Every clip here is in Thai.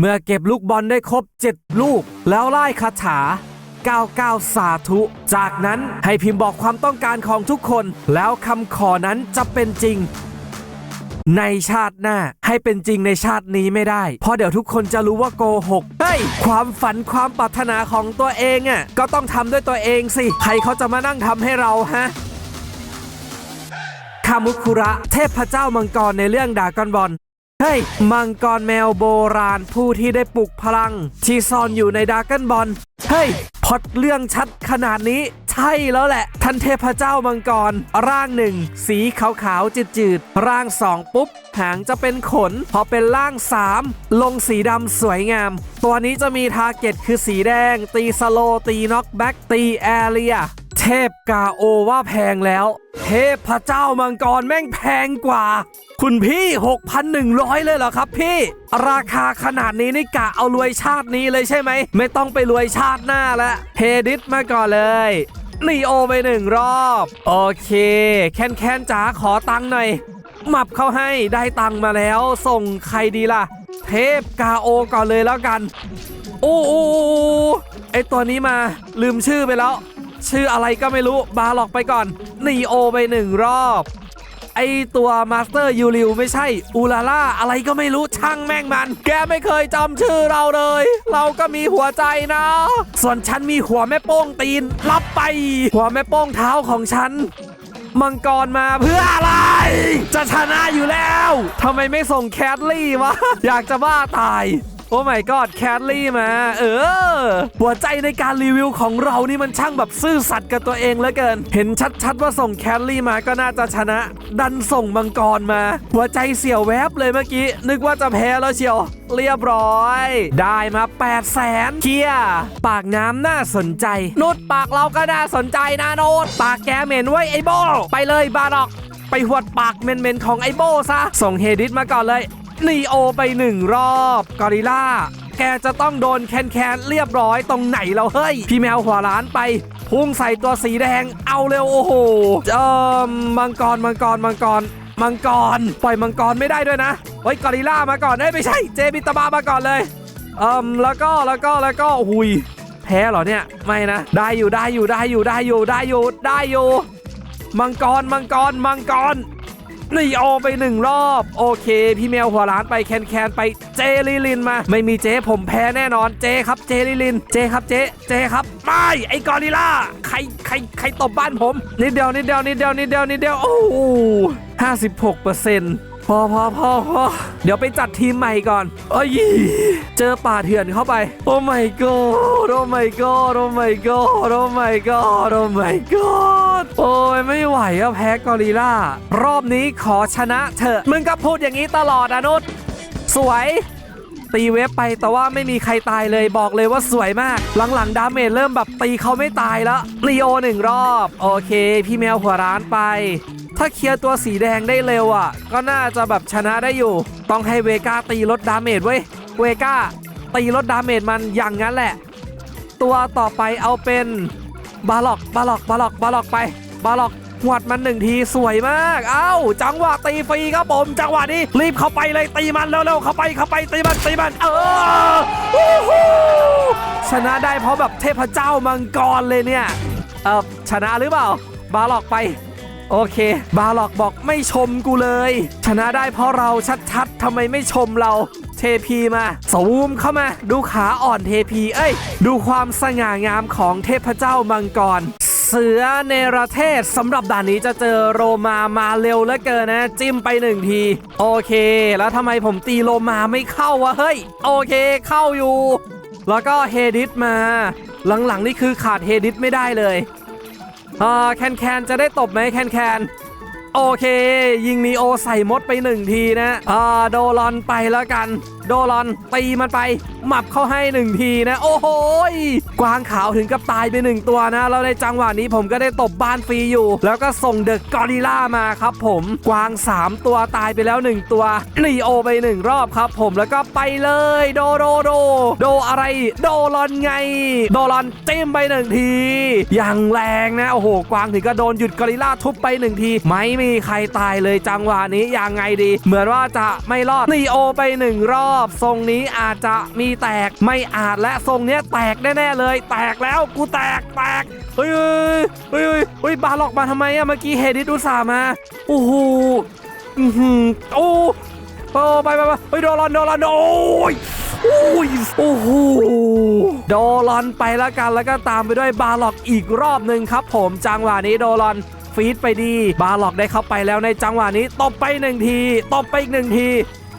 เมื่อเก็บลูกบอลได้ครบ 7 ลูก แล้วไล่คาถา 99 สาธุ จากนั้นให้พิมพ์บอกความต้องการของทุกคน แล้วคำขอนั้นจะเป็นจริง ในชาติหน้าให้เป็นจริงในชาตินี้ไม่ได้ เพราะเดี๋ยวทุกคนจะรู้ว่าโกหกเฮ้ยความฝันความปรารถนาของตัวเองอะก็ต้องทำด้วยตัวเองสิ ใครเขาจะมานั่งทำให้เราฮะคามุคุระ เทพเจ้ามังกรในเรื่องดากอนบอล เฮ้ยมังกรแมวโบราณผู้ที่ได้ปลุกพลัง ที่ซ่อนอยู่ในดากอนบอลเฮ้ยพอดเรื่องชัดขนาดนี้ ใช่แล้วแหละ ท่านเทพเจ้ามังกร ร่างหนึ่ง สีขาวๆจืดๆ ร่างสองปุ๊บ หางจะเป็นขน พอเป็นร่าง3ลงสีดำสวยงาม ตัวนี้จะมีทาร์เก็ตคือสีแดง ตีสโลตีน็อกแบ็กตีแอเรีย พกาโอว่าแพงแล้ว เทพพระเจ้ามังกรแม่งแพงกว่า คุณพี่ 6,100 เลยเหรอครับพี่ ราคาขนาดนี้นี่กะเอารวยชาตินี้เลยใช่ไหม ไม่ต้องไปรวยชาติหน้าละเฮดิสมาก่อนเลยนีโอไปหนึ่งรอบ โอเค แคนแคนจ๋าขอตังค์หน่อยหมับเข้าให้ได้ตังค์มาแล้ว ส่งใครดีล่ะ เทพกาโอก่อนเลยแล้วกัน โอ้โอโอ้โอ้ไอตัวนี้มาลืมชื่อไปแล้ว ชื่ออะไรก็ไม่รู้บาหลอกไปก่อนนีโอไปหนึ่งรอบ ไอตัวมาสเตอร์ยูริวไม่ใช่อูลาล่าอะไรก็ไม่รู้ช่างแม่งมัน แกไม่เคยจำชื่อเราเลย เราก็มีหัวใจนะ ส่วนฉันมีหัวแม่โป้งตีน รับไป หัวแม่โป้งเท้าของฉันมังกรมาเพื่ออะไร จะชนะอยู่แล้วทำไมไม่ส่งแคทลี่วะ อยากจะบ้าตาย โอ้ my god แคทลี่มา เออ หัวใจในการรีวิวของเรานี่มันช่างแบบซื่อสัตย์กับตัวเองเหลือเกิน เห็นชัดๆว่าส่งแคทลี่มาก็น่าจะชนะ ดันส่งมังกรมา หัวใจเสียวแวบเลยเมื่อกี้ นึกว่าจะแพ้แล้วเชียว เรียบร้อย ได้มา 8 0 0แสนเคียร์ปากน้ำน่าสนใจนุดปากเราก็น่าสนใจนะโนดปากแกเหม็นไว้ไอ้โบไปเลยบาร์ดอกไปหวดปากเมนๆของไอโบซะ ส่งเฮดิสมาก่อนเลย นีโอไปหนึ่งรอบกอริล่าแกจะต้องโดนแคนแคนเรียบร้อยตรงไหนเราเฮ้ย พี่แมวหัวล้านไป พุ่งใส่ตัวสีแดงเอาเร็วโอ้โหเอ่อมังกรมังกรมังกรมังกร ปล่อยมังกรไม่ได้ด้วยนะเฮ้ยกอริล่ามาก่อนเอ้ยไม่ใช่เจบิตาบามาก่อนเลยเอ่มแล้วก็แล้วก็แล้วก็หุยแพ้เหรอเนี่ยไม่นะ ได้อยู่ได้อยู่ได้อยู่ได้อยู่ได้อยู่ได้อยู่มังกรมังกรมังกร นีโอไปหนึ่งรอบ โอเค พี่แมวหัวร้านไปแคนแคนไปเจลิลินมา ไม่มีเจผมแพ้แน่นอนเจครับเจลิลิน เจครับเจเจครับไม่ไอ้กอริล่าใครใครใครตบบ้านผมนิดเดียวนิดเดียวนิดเดียวนิดเดียวนิดเดียวโอ้ห้าสิบหกเปอร์เซ็นต์ พอพอพอพอเดี๋ยวไปจัดทีมใหม่ก่อนโอ้ยเจอป่าเถื่อนเข้าไป โอ้ my god โอ้ my god โอ้ my god โอ้ my god โอ้ my god โอ้ยไม่ไหวอะแพ้กอริล่ารอบนี้ขอชนะเถอะ มึงก็พูดอย่างนี้ตลอดอนุชสวย ตีเว็บไปแต่ว่าไม่มีใครตายเลยบอกเลยว่าสวยมาก หลังๆดาเมจเริ่มแบบตีเขาไม่ตายแล้วลีโอหนึ่งรอบ โอเค พี่แมวหัวร้านไป ถ้าเคลียร์ตัวสีแดงได้เร็วอะ ก็น่าจะแบบชนะได้อยู่ ต้องให้เวก้าตีลดดาเมจเว้ยเวก้าตีลดดาเมจมันอย่างนั้นแหละ ตัวต่อไปเอาเป็นบาล็อกบาล็อกบาล็อกบาล็อกไปบาล็อก หวดมันหนึ่งทีสวยมาก เอ้า จังหวะตีฟรีครับผม จังหวะนี้รีบเข้าไปเลยตีมันเร็วๆเข้าไปเข้าไปตีมันตีมันเออชนะได้เพราะแบบเทพเจ้ามังกรเลยเนี่ยเออชนะหรือเปล่า บาหลอกไปโอเค บาหลอกบอกไม่ชมกูเลย ชนะได้เพราะเราชัดๆทำไมไม่ชมเราเทพีมาสูมเข้ามา ดูขาอ่อนเทพี เอ้ย ดูความสง่างามของเทพเจ้ามังกร เสือเนรเทศสำหรับด่านนี้จะเจอโรมามาเร็วเหลือเกินนะ จิ้มไปหนึ่งที โอเค แล้วทำไมผมตีโรมาไม่เข้าวะเฮ้ย โอเคเข้าอยู่ แล้วก็เฮดิสมา หลังๆนี่คือขาดเฮดิสไม่ได้เลยอ่าแคนแคนจะได้ตบไหมแคนแคน โอเค ยิงนีโอใส่มดไปหนึ่งทีนะอ่าโดรอนไปแล้วกัน โดรอนตีมันไป หมับเข้าให้หนึ่งทีนะ โอ้โหกวางขาวถึงกับตายไปหนึ่งตัวนะ แล้วในจังหวะนี้ผมก็ได้ตบบ้านฟรีอยู่ แล้วก็ส่งเดอะกอริล่ามาครับผม กวาง 3 ตัวตายไปแล้ว 1 ตัวนีโอไป 1 รอบครับผม แล้วก็ไปเลย โดโดโด โดอะไร โดรอนไง โดรอนจิ้มไปหนึ่งที อย่างแรงนะ โอ้โห กวางถึงก็โดนหยุดกอริลล่าทุบไปหนึ่งที ไม่มีมีใครตายเลยจังหวะนี้ยังไงดี เหมือนว่าจะไม่รอดนีโอไปหนึ่งรอบ ทรงนี้อาจจะมีแตกไม่อาจและทรงเนี้ยแตกแน่ๆเลย แตกแล้วกูแตกแตกเฮ้ยเฮ้ยเฮ้ยบาล็อกมาทำไมอะเมื่อกี้เฮดิสอุสามาโอ้โหอือหือโอ้โอ้ไปไปไปเฮ้ยโดรอนโดรอนโอ้ยโอ้ยโอ้โหโดรอนไปแล้วกันแล้วก็ตามไปด้วยบาล็อกอีกรอบหนึ่งครับ ผมจังหวะนี้โดรอน ฟีดไปดี บาล็อกได้เข้าไปแล้วในจังหวะนี้ตบไปหนึ่งทีตบไปอีกหนึ่งที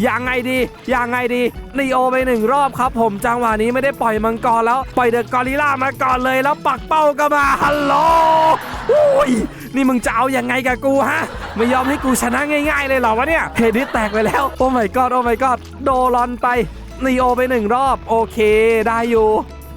ยังไงดียังไงดีนีโอไปหนึ่งรอบครับผมจังหวะนี้ไม่ได้ปล่อยมังกรแล้ว ปล่อยเดอะกอริลล่ามาก่อนเลยแล้วปักเป้าก็มาฮัลโหลโอ้ยนี่มึงจะเอาอยังไงกับกูฮะ ไม่ยอมให้กูชนะง่าย ๆ เลยเหรอวะเนี่ยเฮดิสแตกไปแล้ว โอ้ my god โอ้ my god โดรอนไปนีโอไปหนึ่งรอบ โอเค ได้อยู่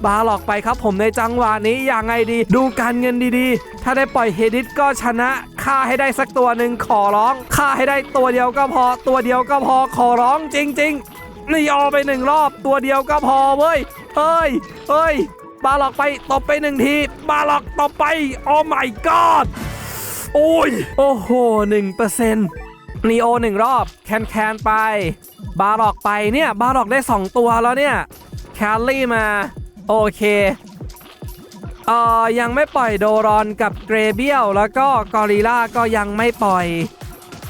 บาหลอกไปครับผมในจังหวะนี้อย่างไงดี ดูการเงินดีๆ ถ้าได้ปล่อยเฮดิสก็ชนะฆ่าให้ได้สักตัวหนึ่งขอร้องฆ่าให้ได้ตัวเดียวก็พอ ตัวเดียวก็พอขอร้องจริง ๆ นีโอไปหนึ่งรอบตัวเดียวก็พอเว้ยเฮ้ยเฮ้ยบาหลอกไปตบไปหนึ่งทีบาหลอกตบไปโอ้ my god โอ้ยโอ้โหหนึ่งเปอร์เซ็นต์นีโอหนึ่งรอบแคนแคนไป บาร็อกไปเนี่ยบาร็อกได้2ตัวแล้วเนี่ยแคลรี่มา โอเคเอ่อยังไม่ปล่อยโดรอนกับเกรเบียลแล้วก็กอริล่าก็ยังไม่ปล่อย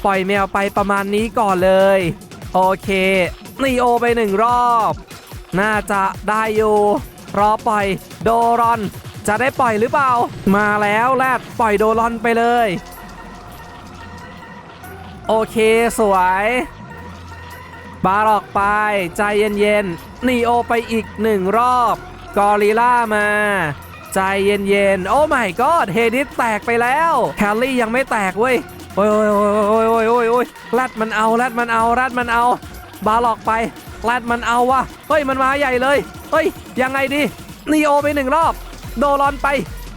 ปล่อยแมวไปประมาณนี้ก่อนเลย โอเคนีโอไปหนึ่งรอบ น่าจะได้อยู่รอปล่อยโดรอน จะได้ปล่อยหรือเปล่า มาแล้วแรดปล่อยโดรอนไปเลย โอเคสวยบาร็อกไปใจเย็นๆนีโอไปอีกหนึ่งรอบ กอริล่ามา ใจเย็นๆ โอ้ my god เฮดิสแตกไปแล้ว แคลรี่ยังไม่แตกเว้ย โอ้ยโอ้ยโอ้ยโอ้ยโอ้ยโอ้ยโอ้ยแรดมันเอาแรดมันเอาแรดมันเอา บาร็อกไปแรดมันเอาวะเฮ้ยมันมาใหญ่เลย เฮ้ยยังไงดีนีโอไปหนึ่งรอบ โดรอนไป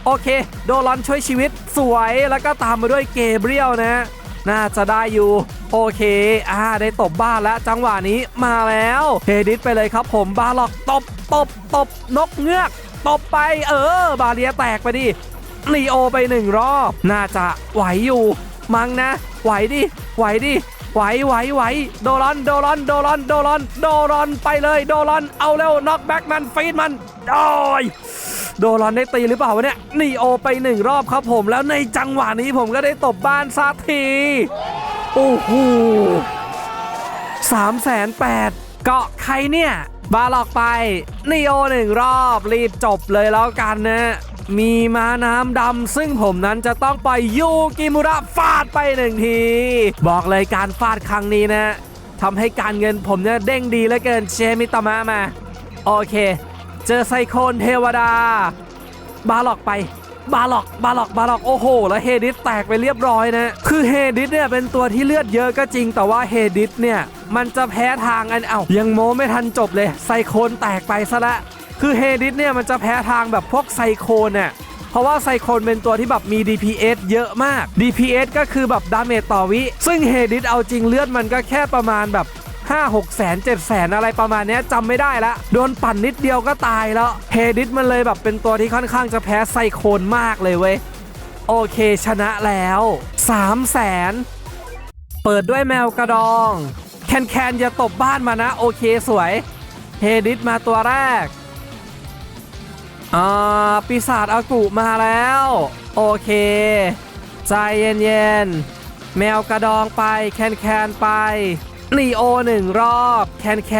โอเค โดรอนช่วยชีวิตสวยแล้วก็ตามมาด้วยเกเบรียลนะ น่าจะได้อยู่ โอเค อ่า ได้ตบบ้านแล้ว จังหวะนี้มาแล้วเฮดิสไปเลยครับผมบาล็อกตบตบตบนกเงือกตบไป เออ บาเลียแตกไปดิลีโอไปหนึ่งรอบ น่าจะไหวอยู่ มั้งนะ ไหวดิ ไหวดิไหวไหวไหวโดรอนโดรอนโดรอนโดรอนโดรอนไปเลยโดรอนเอาเร็วน็อกแบ็กมันฟีดมันโอ้ยโดรอนได้ตีหรือเปล่าวะเนี่ยนีโอไปหนึ่งรอบครับผมแล้วในจังหวะนี้ผมก็ได้ตบบ้านสักที โอ้โหสามแสนแปดเกาะใครเนี่ย บาหลอกไปนีโอหนึ่งรอบรีบจบเลยแล้วกันนะมีม้าน้ำดำซึ่งผมนั้นจะต้องไปยยูกิมุระฟาดไปหนึ่งที บอกเลยการฟาดครั้งนี้นะทำให้การเงินผมเนี่ยเด้งดีเหลือเกินเชมิตามะมา โอเค เจอไซโคนเทวดา บาหลอกไป บาหลอกบาหลอกบาหลอกโอ้โห แล้วเฮดิสแตกไปเรียบร้อยนะคือเฮดิสเนี่ยเป็นตัวที่เลือดเยอะก็จริง แต่ว่าเฮดิสเนี่ยมันจะแพ้ทางอันเอ้ายังโมไม่ทันจบเลยไซโคนแตกไปซะละคือเฮดิสเนี่ยมันจะแพ้ทางแบบพวกไซโคนเนี่ยเพราะว่าไซโคนเป็นตัวที่แบบมี DPS เยอะมาก DPS ก็คือแบบดาเมจต่อวิ ซึ่งเฮดิสเอาจริงเลือดมันก็แค่ประมาณแบบ 5 6แสน7แสนอะไรประมาณนี้จำไม่ได้ละ โดนปั่นนิดเดียวก็ตายแล้วเฮดิสมันเลยแบบเป็นตัวที่ค่อนข้างจะแพ้ไซโคนมากเลยเว้ย โอเคชนะแล้ว3แสนเปิดด้วยแมวกระดอง แคนแคนอย่าตบบ้านมานะ โอเคสวยเฮดิสมาตัวแรกอ่าปีศาจอากุมาแล้ว โอเคใจเย็นๆแมวกระดองไปแคนแคนไป นีโอหนึ่งรอบ แคนแค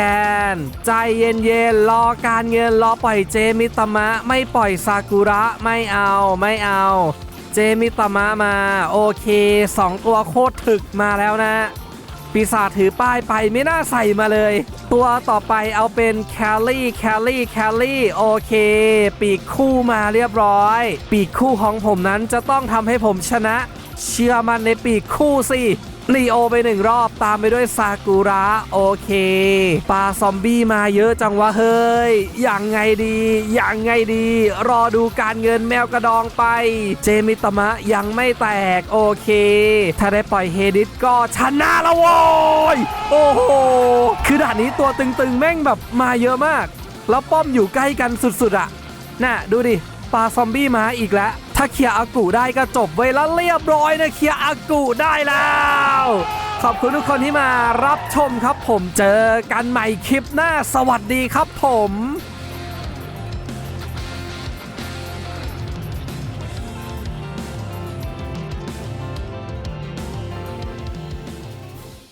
นใจเย็นๆรอการเงินรอปล่อยเจมิตามะ ไม่ปล่อยซากุระไม่เอาไม่เอา เจมิตามะมา โอเคสองตัวโคตรถึกมาแล้วนะ ปีศาจถือป้ายไปไม่น่าใส่มาเลย ตัวต่อไปเอาเป็นแคลรี่แคลรี่แคลรี่โอเค ปีกคู่มาเรียบร้อย ปีกคู่ของผมนั้นจะต้องทำให้ผมชนะ เชื่อมันในปีกคู่สิ ลีโอไปหนึ่งรอบตามไปด้วยซากุระโอเคปลาซอมบี้มาเยอะจังวะเฮ้ยอย่างไงดีอย่างไงดี รอดูการเงินแมวกระดองไป เจมิตมะยังไม่แตกโอเค ถ้าได้ปล่อยเฮดิสก็ชนะล้วโว้ยโอ้โหคือด่านนี้ตัวตึงๆ แม่งแบบมาเยอะมาก แล้วป้อมอยู่ใกล้กันสุดๆอะน่ะดูดิปลาซอมบี้มาอีกแล้ว ถ้าเคลียร์อากูได้ก็จบไว้แล้วเรียบร้อยนะเคลียร์อากูได้แล้ว ขอบคุณทุกคนที่มารับชมครับผมเจอกันใหม่คลิปหน้าสวัสดีครับผม